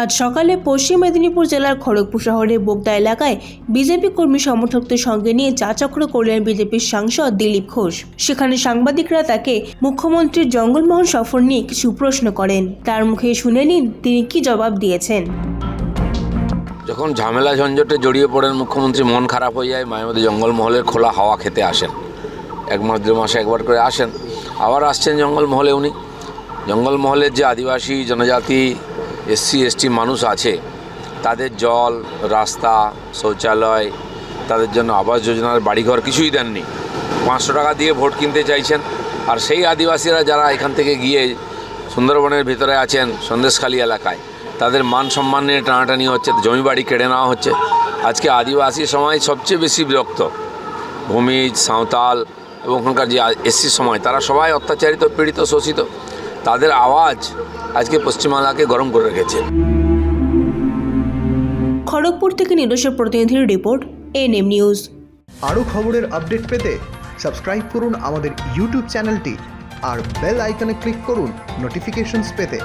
আজ সকালে পশ্চিম মেদিনীপুর জেলার খড়গপুর শহরের বোগদা এলাকায় বিজেপি কর্মী সমর্থকদের সঙ্গে নিয়ে চা চক্র করলেন বিজেপির সাংসদ দিলীপ ঘোষ। সেখানে সাংবাদিকরা তাকে মুখ্যমন্ত্রীর জঙ্গলমহল সফর নিয়ে কিছু প্রশ্ন করেন। তার মুখে শুনে নিন তিনি কি জবাব দিয়েছেন। যখন ঝামেলা ঝঞ্ঝটে জড়িয়ে পড়েন মুখ্যমন্ত্রী, মন খারাপ হয়ে যায়, মায়াবতী জঙ্গলমহলের খোলা হাওয়া খেতে আসেন। এক মাস, দেড় মাসে একবার করে আসেন। আবার আসছেন জঙ্গলমহলে উনি। জঙ্গলমহলের যে আদিবাসী জনজাতি এসসি, এসটি মানুষ আছে, তাদের জল, রাস্তা, শৌচালয়, তাদের জন্য আবাস যোজনার বাড়িঘর কিছুই দেননি। পাঁচশো টাকা দিয়ে ভোট কিনতে চাইছেন, আর সেই আদিবাসীরা যারা এখান থেকে গিয়ে সুন্দরবনের ভিতরে আছেন, সন্দেশখালী এলাকায়, তাদের মান সম্মান নিয়ে টানাটানি হচ্ছে, জমি বাড়ি কেড়ে নেওয়া হচ্ছে। আজকে আদিবাসী সমাজ সবচেয়ে বেশি বিরক্ত। ভূমিজ সাঁওতাল এবং ওখানকার যে এসসি সময় তারা সবাই অত্যাচারিত, পীড়িত, শোষিত। তাদের আওয়াজ আজকে পশ্চিমবাংলাকে গরম করে রেখেছে। খড়গপুর থেকে নিজস্ব প্রতিনিধির রিপোর্ট এনএম নিউজ। আরও খবরের আপডেট পেতে সাবস্ক্রাইব করুন আমাদের ইউটিউব চ্যানেলটি আর বেল আইকনে ক্লিক করুন নোটিফিকেশনস পেতে।